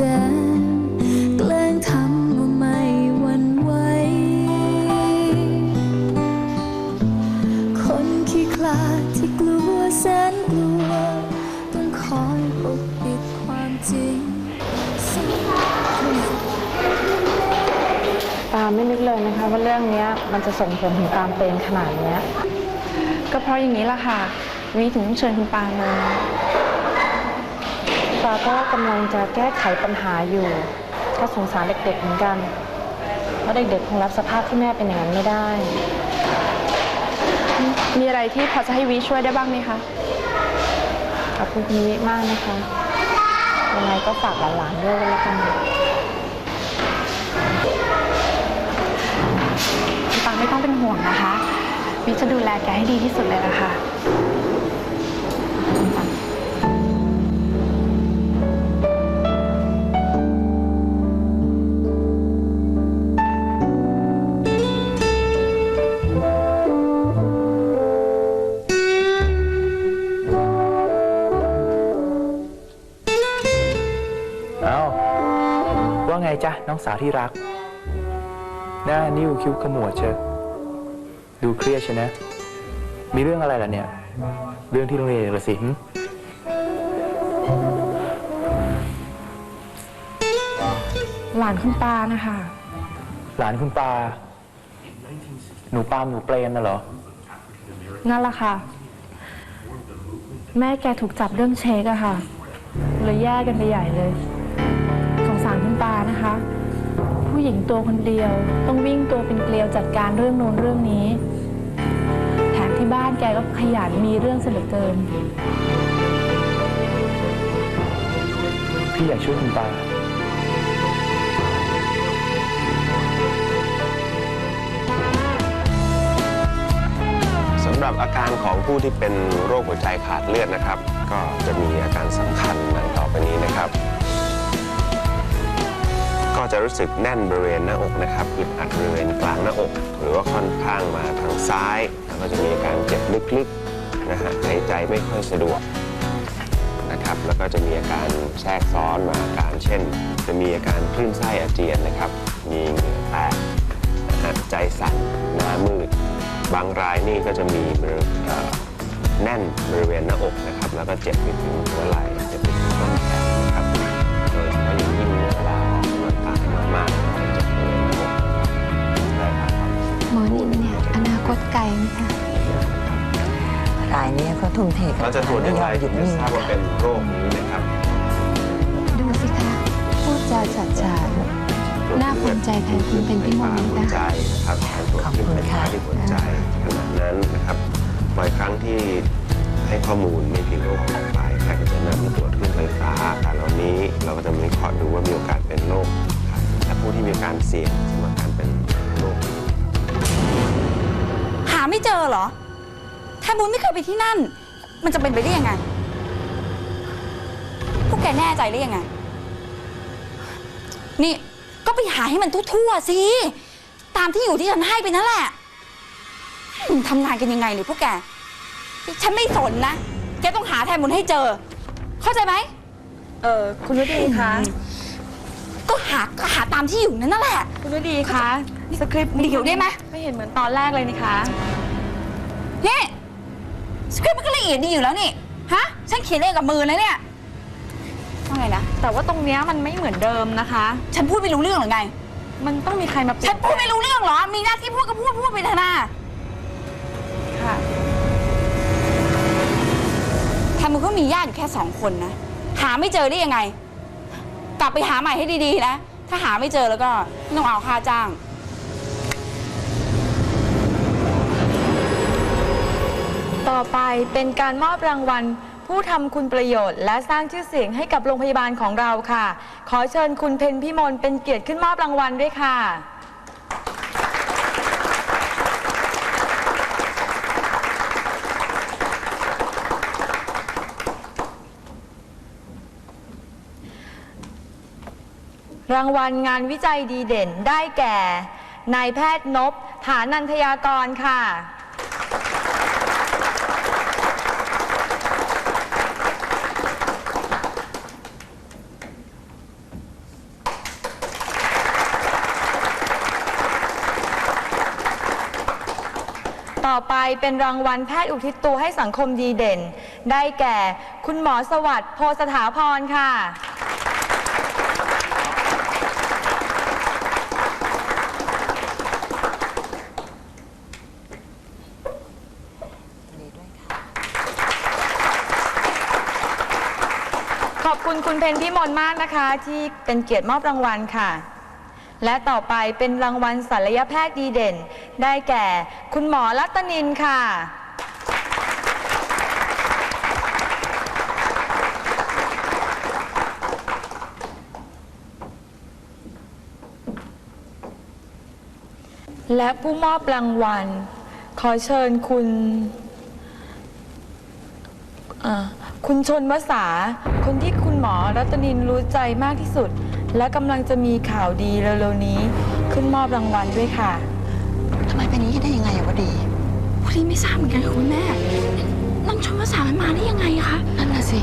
ดงแกล้งทำว่าไม่หวั่นไหวคนขี้คลาดที่กลัวแสนกลัว ต้องคอยปกปิดความจริงปาไม่นึกเลยนะคะว่าเรื่องนี้มันจะส่งผลถึงตามเป็นขนาดนี้ก็เพราะอย่างนี้ล่ะค่ะวิถึงต้องเชิญคุณปามา ปาก็กำลังจะแก้ไขปัญหาอยู่ ก็สงสารเด็กๆเหมือนกันเพราะเด็กๆคงรับสภาพที่แม่เป็นอย่างนั้นไม่ได้ มีอะไรที่พอจะให้วิช่วยได้บ้างไหมคะขอบคุณคุณวิมากนะคะยังไงก็ฝากหลานๆด้วยก็แล้วกันคุณปาไม่ต้องเป็นห่วงนะคะวิจะดูแลแกให้ดีที่สุดเลยละคะ น้องสาวที่รัก หน้านิ้วคิ้วขมวดเชอะดูเครียดใช่นะ มีเรื่องอะไรล่ะเนี่ย เรื่องที่โรงเรียนเหรอสิหึหลานคุณปานะคะ หลานคุณปา หนูปาล์มหนูเปรมน่ะเหรอ นั่นแหละค่ะ แม่แกถูกจับเรื่องเช็คอะค่ะ เลยแยกกันไปใหญ่เลย สารคุณปานะคะ ผู้หญิงตัวคนเดียว ต้องวิ่งตัวเป็นเกลียวจัดการเรื่องโน้นเรื่องนี้ แถมที่บ้านแกก็ขยันมีเรื่องเสยเหลือเกิน พี่อยากช่วยคุณปาสำหรับอาการของผู้ที่เป็นโรคหัวใจขาดเลือดนะครับ ก็จะมีอาการสำคัญดังต่อไปนี้นะครับ ก็จะรู้สึกแน่นบริเวณหน้าอกนะครับอึดอัดบริเวณกลางหน้าอก หรือว่าค่อนข้างมาทางซ้าย แล้วก็จะมีอาการเจ็บลึกๆนะฮะหายใจไม่ค่อยสะดวกนะครับแล้วก็จะมีอาการแทรกซ้อนมาอาการเช่น จะมีอาการคลื่นไส้อาเจียนนะครับ มีเหงื่อแตกนะฮะใจสั่นหน้ามืด บางรายนี่ก็จะมีบริเอ่อแน่นบริเวณหน้าอกนะครับ แล้วก็เจ็บไปถึงหัวไหล่เจ็บไปถึงต้นแขน นาคตไกลไหมคะรายนี้เขาทุ่มเทกับเราจะตรวจอย่างไรหยุถึดงจะนิ่งทราบว่าเป็นโรคนี้นะครับ ดูสิคะพูดจาฉาดฉานน่าภูมิใจแทนคุณเป็นพี่มนต์หัวนะใจนะครับการตรวจขึ้นไฟฟ้าที่หัวใจขณะนั้นนะครับบ่อยครั้งที่ให้ข้อมูลไม่เพียงโรคของไปแพทย์ก็จะนำมาตรวจขึ้นไฟฟ้าอาการเหล่านี้เราก็จะวิเคราะห์ดูว่ามีโอกาสเป็นโรคครับและผู้ที่มีการเสี่ยงสำหรับกา ไม่เจอเหรอ ถ้าบุญไม่เคยไปที่นั่น มันจะเป็นไปได้ยังไง พวกแกแน่ใจได้ยังไง นี่ก็ไปหาให้มันทั่วๆสิ ตามที่อยู่ที่ฉันให้ไปนั่นแหละทำงานกันยังไงเนี่ยพวกแก ฉันไม่สนนะ แกต้องหาแทนบุญให้เจอ เข้าใจไหม เออคุณฤดีคะ หาก็หาตามที่อยู่นั่นนั่นแหละ คุณฤดีคะสคริปต์เดี๋ยวได้ไหม ไม่เห็นเหมือนตอนแรกเลยนะคะ นี่สคริปต์มันก็ละเอียดดีอยู่แล้วนี่ ฮะ ฉันเขียนเองกับมือนะเนี่ยว่าไงนะ แต่ว่าตรงเนี้ยมันไม่เหมือนเดิมนะคะ ฉันพูดไม่รู้เรื่องหรือไง มันต้องมีใครมาเปลี่ฉัยนนพูดไม่รู้เรื่องเหรอ มีหน้าที่พูดก็พูดพูดไปเถอะนะค่ะแทนมึงก็มีญาติอยู่แค่สองคนนะ หาไม่เจอได้ยังไงก ลับไปหาใหม่ให้ดีๆนะ ถ้าหาไม่เจอแล้วก็ไม่ต้องเอาค่าจ้าง ต่อไปเป็นการมอบรางวัล ผู้ทำคุณประโยชน์ และสร้างชื่อเสียงให้กับโรงพยาบาลของเราค่ะ ขอเชิญคุณเพนพิมลเป็นเกียรติขึ้นมอบรางวัลด้วยค่ะ รางวัลงานวิจัยดีเด่นได้แก่ นายแพทย์นพฐานันทยากรค่ะ ต่อไปเป็นรางวัลแพทย์อุทิศตัวให้สังคมดีเด่น ได้แก่ คุณหมอสวัสดิ์โพสถาพรค่ะ คุณคุณเพนพี่มนต์มากนะคะ ที่เป็นเกียรติมอบรางวัลค่ะ และต่อไปเป็นรางวัลศัลยแพทย์ดีเด่น ได้แก่ คุณหมอรัตนินค่ะ และผู้มอบรางวัล ขอเชิญคุณ อ่าคุณชนวสา คนที่คุณหมอรัตนินรู้ใจมากที่สุด และกำลังจะมีข่าวดีเร็วๆนี้ ขึ้นมอบรางวัลด้วยค่ะ ทำไมเป็นอย่างนี้ได้ยังไงอะวะดีพอดีไม่ทราบเหมือนกันค่ะคุณแม่นางชมภาษามันมาได้ยังไงคะ นั่นน่ะสิ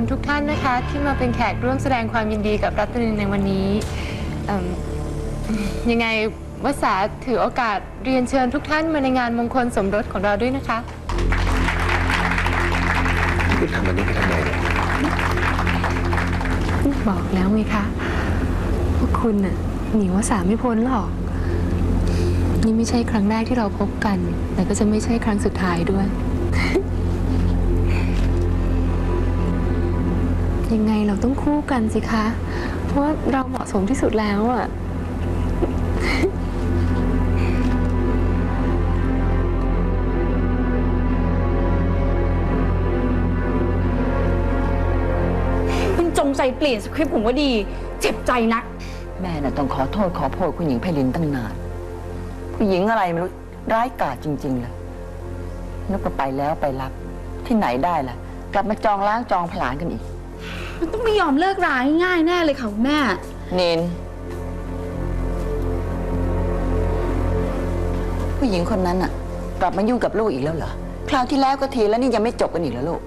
คุณทุกท่านนะคะ ที่มาเป็นแขกร่วมแสดงความยินดีกับรัตนินในวันนี้เอิ่มยังไงวสาถือโอกาสเรียนเชิญทุกท่านมาในงานมงคลสมรสของเราด้วยนะคะ คุณทำแบบนี้ไปทำไมเนี่ยบอกแล้วไงคะว่าคุณน่ะหนีวสาไม่พ้นหรอก นี่ไม่ใช่ครั้งแรกที่เราพบกัน แต่ก็จะไม่ใช่ครั้งสุดท้ายด้วย ยังไงเราต้องคู่กันสิคะ เพราะเราเหมาะสมที่สุดแล้วอะคุณจงใจเปลี่ยนสคริปต์ผมว่าดี เจ็บใจนัก แม่น่ะต้องขอโทษขอโพยคุณหญิงไพลินตั้งนาน ผู้หญิงอะไรไม่รู้ร้ายกาจจริงๆเลยนึกว่าไปแล้วไปรับ ที่ไหนได้ล่ะ กลับมาจองล้างจองผลาญกันอีก มันต้องไม่ยอมเลิกราง่ายๆแน่เลยค่ะคุณแม่เนนผู้หญิงคนนั้นอะกลับมายุ่งกับลูกอีกแล้วเหรอ คราวที่แล้วก็ทีแล้วนี่ยังไม่จบกันอีกแล้วลูก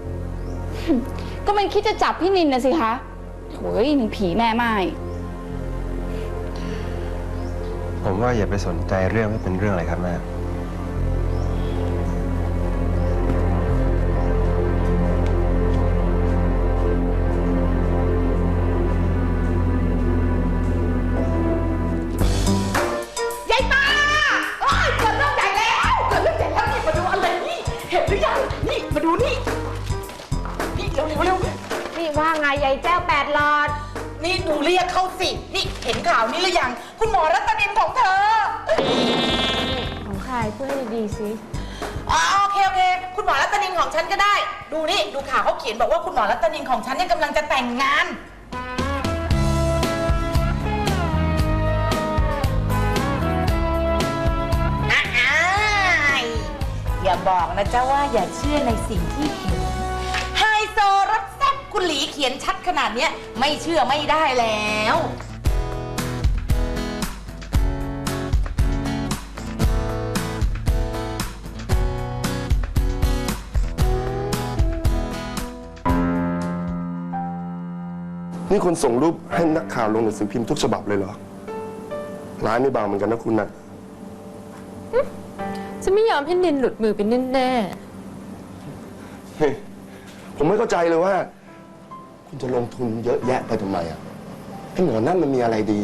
ก็มันคิดจะจับพี่นินนะสิคะโถยหนึ่งผีแม่ไม้ผมว่าอย่าไปสนใจเรื่องไม่เป็นเรื่องเลยครับแม่ ว่าไงยายแจ้วแปดหลอด นี่หนูเรียกเขาสิ นี่เห็นข่าวนี้หรือยัง คุณหมอรัตนินของเธอของใครพูดให้ดีๆสิอ๋อโอเคโอเคคุณหมอรัตนินของฉันก็ได้ ดูนี่ดูข่าวเขาเขียนบอกว่าคุณหมอรัตนินของฉันเนี่ยกำลังจะแต่งงาน อ้ายอย่าบอกนะเจ้าว่าอย่าเชื่อในสิ่งที่ คุณหลีเขียนชัดขนาดเนี้ยไม่เชื่อไม่ได้แล้ว นี่คุณส่งรูปให้นักข่าวลงหนังสือพิมพ์ทุกฉบับเลยเหรอ ร้ายไม่เบาเหมือนกันนะคุณนะจะไม่ยอมให้นินหลุดมือไปแน่เฮ้ยผมไม่เข้าใจเลยว่า คุณจะลงทุนเยอะแยะไปทำไมอะไอ้หมอนั่นมันมีอะไรดี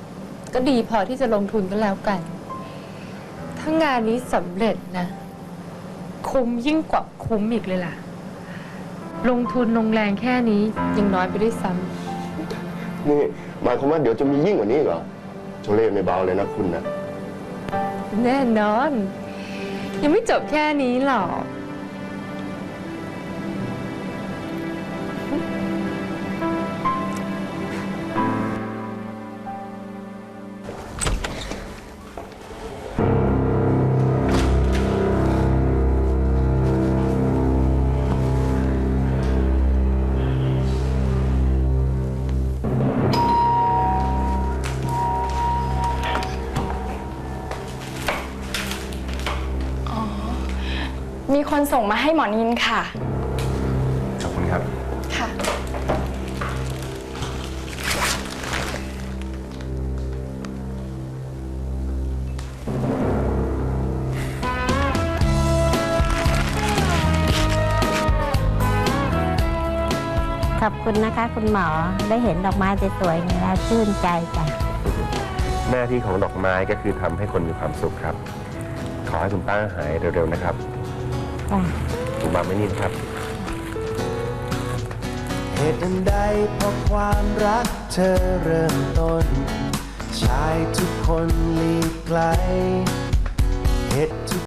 ๆก็ดีพอที่จะลงทุนก็แล้วกัน ถ้างานนี้สำเร็จนะ คุ้มยิ่งกว่าคุ้มอีกเลยล่ะ ลงทุนลงแรงแค่นี้ยังน้อยไปด้วยซ้ำนี่หมายความว่าเดี๋ยวจะมียิ่งกว่านี้อีกเหรอโชเล่ไม่เบาเลยนะคุณนะแน่นอน ยังไม่จบแค่นี้หรอก ส่งมาให้หมอนินค่ะ ขอบคุณครับ ค่ะ ขอบคุณนะคะ คุณหมอได้เห็นดอกไม้สวยๆแล้วชื่นใจจ้ะหน้าที่ของดอกไม้ก็คือทำให้คนมีความสุขครับ ขอให้คุณป้าหายเร็วๆนะครับ จ้ะคุณบางไม่นิ่มครับ เหตุอันใดเพราะความรักเธอเริ่มต้น ชายทุกคนหลีกไกลเหตุทุก